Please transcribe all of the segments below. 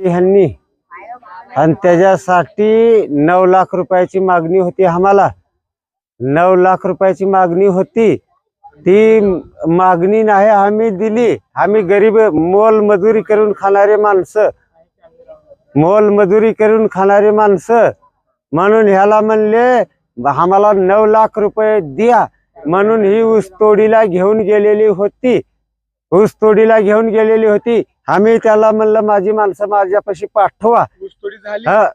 ह्यांनी. आणि त्याच्यासाठी नऊ लाख रुपयाची मागणी होती आम्हाला. नऊ लाख रुपयाची मागणी होती. ती मागणी नाही आम्ही दिली. आम्ही गरीब मोल मजुरी करून खाणारे माणसं. मोल मजुरी करून खाणारे माणसं. म्हणून ह्याला म्हणले आम्हाला नऊ लाख रुपये द्या. म्हणून ही ऊसतोडीला घेऊन गेलेली होती. ऊसतोडीला घेऊन गेलेली होती. आम्ही त्याला म्हणलं माझी माणसं माझ्यापाशी पाठवा. हा.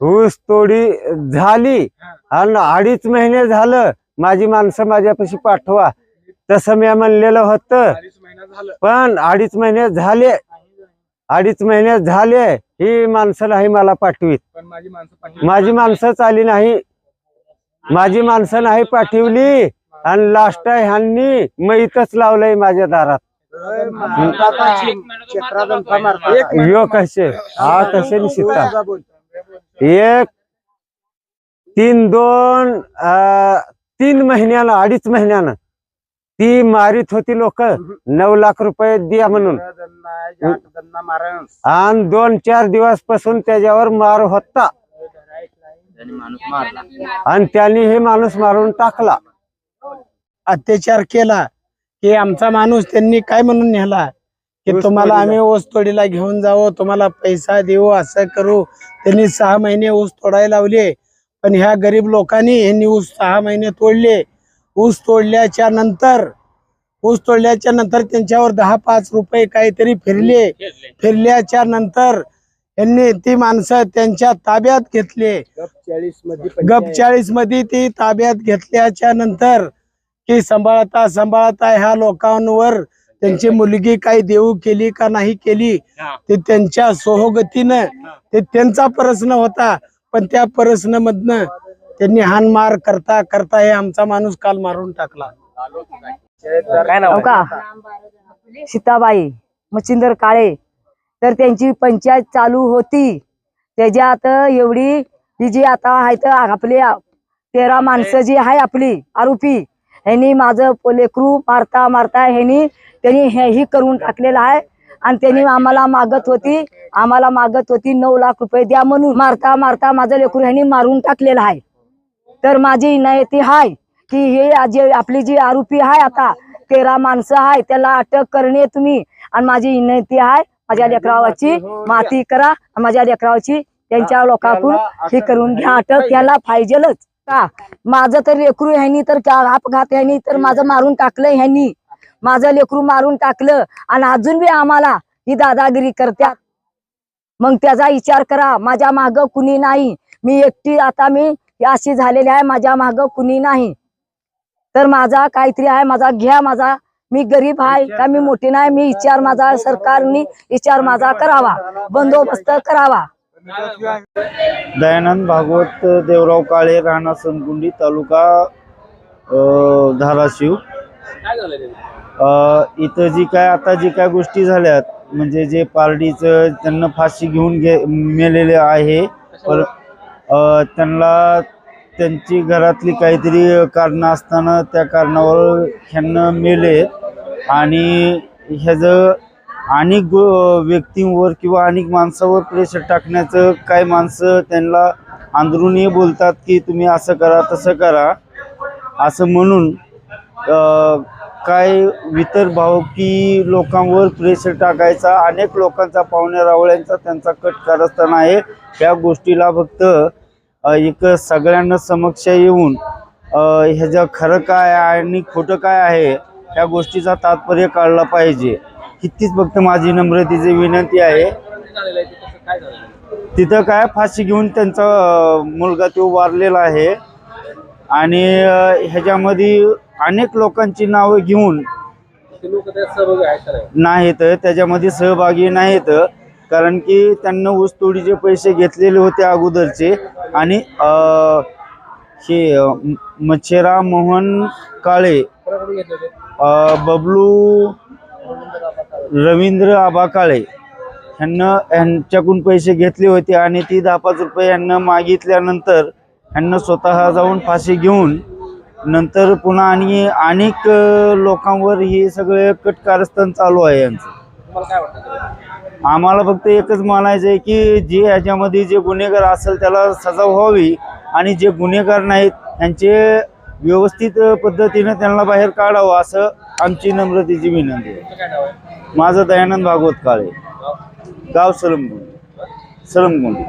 ऊस तोडी झाली. आणि अडीच महिने झालं माझी माणसं माझ्यापाशी पाठवा. तसं मी म्हणलेलं होतं. पण अडीच महिने झाले. अडीच महिने झाले. ही माणसं नाही मला पाठवीत. माझी माणसं आली नाही. माझी माणसं नाही पाठवली. आणि लास्ट ह्यांनी मैतच लावलंय माझ्या दारात. यो कसे? हा कसे निश्चित एक तीन दोन अं, तीन महिन्यानं अडीच महिन्यानं ती मारित होती लोक. नऊ लाख रुपये द्या म्हणून. आणि दोन चार दिवसपासून त्याच्यावर मार होता. आणि त्यांनी हे माणूस मारून टाकला. अत्याचार केला. की आमचा माणूस त्यांनी काय म्हणून नेला? की तुम्हाला. आम्ही ऊस तोडीला घेऊन जावं तुम्हाला पैसा देऊ असं करू. त्यांनी सहा महिने ऊस तोडायला लावले. पण ह्या गरीब लोकांनी यांनी ऊस सहा महिने तोडले. ऊस तोडल्याच्या नंतर ऊस तोडल्याच्या नंतर त्यांच्यावर दहा पाच रुपये काहीतरी फिरले. फिरल्याच्या नंतर यांनी ती माणसं त्यांच्या ताब्यात घेतले. गप चाळीसमध्ये ती ताब्यात घेतल्याच्या नंतर की सांभाळता सांभाळता ह्या लोकांवर त्यांची मुलगी काही देऊ केली का नाही केली ते त्यांच्या सोहोगतीनं ते त्यांचा प्रश्न होता. पण त्या प्रश्न मधनं त्यांनी हानमार करता करता हे आमचा माणूस काल मारून टाकला. हो का? सीताबाई मच्छिंदर काळे. तर त्यांची पंचायत चालू होती. त्याच्यात एवढी ही जी आता आहेत आपली तेरा माणसं जी आहे आपली आरोपी ह्यांनी माझं लेकरू मारता मारता ह्यांनी त्यांनी हे ही करून टाकलेलं आहे. आणि त्यांनी आम्हाला मागत होती. आम्हाला मागत होती नऊ लाख रुपये द्या म्हणून. मारता मारता माझं लेकरू ह्यांनी मारून टाकलेलं आहे. तर माझी विनंती आहे की हे जे आपली जी आरोपी आहे आता तेरा माणसं आहे त्याला अटक करणे तुम्ही. आणि माझी विनंती आहे माझ्या लेकरावाची माती करा. माझ्या लेकरावाची त्यांच्या लोकांकडून हे करून घ्या. अटक त्याला पाहिजेलच. का? माझं तर लेकरू ह्यांनी तर अपघात ह्यानी तर माझं मारून टाकलं ह्यांनी. माझं लेकरू मारून टाकलं आणि अजून बी आम्हाला ही दादागिरी करत्यात. मग त्याचा विचार करा माझ्या माग कुणी नाही. मी एकटी आता मी अशी झालेली आहे माझ्या माग कुणी नाही. तर माझा काहीतरी आहे माझा घ्या माझा. मी गरीब आहे का मी मोठी नाही मी विचार माझा सरकारने विचार माझा करावा. बंदोबस्त करावा. दयानंद भागवत देवराव काळे राणा सनकुंडी तालुका धाराशिव. इथं जी काय आता जी काय गोष्टी झाल्यात म्हणजे जे पार्टीचं त्यांना फाशी घेऊन गे मेलेले आहे पर त्यांना त्यांची घरातली काहीतरी कारणं असताना त्या कारणावर ह्यांना मेले. आणि ह्याचं अनेक गो- व्यक्तींवर किंवा अनेक माणसावर प्रेशर टाकण्याचं काही माणसं त्यांना अंदरूनही बोलतात की तुम्ही असं करा तसं करा. असं म्हणून काय वितर भाव की लोकांवर प्रेशर टाकायचा अनेक लोकांचा पाहुण्या रावळ्यांचा त्यांचा कट कारस्थान आहे. या गोष्टीला फक्त एक सगळ्यांना समक्ष येऊन ह्याचं खरं काय आणि खोटं काय आहे या गोष्टीचा तात्पर्य काढला पाहिजे. इतकीच फक्त माझी नम्रतेची विनंती आहे. तिथं काय फाशी घेऊन त्यांचा मुलगा तो वारलेला आहे. आणि ह्याच्यामध्ये अनेक लोकांची नावं घेऊन नाहीत त्याच्यामध्ये सहभागी नाहीत. कारण की त्यांना ऊसतोडीचे पैसे घेतलेले होते अगोदरचे. आणि हे मच्छेरा मोहन काळे बबलू रवींद्र आबा काळे ह्यांना ह्यांच्याकडून पैसे घेतले होते आणि ती दहा पाच रुपये यांना मागितल्यानंतर ह्यांना स्वतः जाऊन फाशी घेऊन नंतर पुन्हा आणि अनेक लोकांवर हे सगळे कट कारस्थान चालू आहे यांचं. आम्हाला फक्त एकच म्हणायचं आहे की जे ह्याच्यामध्ये जे गुन्हेगार असेल त्याला सजा व्हावी आणि जे गुन्हेगार नाहीत त्यांचे व्यवस्थित पद्धतीनं त्यांना बाहेर काढावं असं आमची नम्रतेची विनंती आहे. माझं दयानंद भागवत काळे गाव सलमगुंडी सलमगुंडी.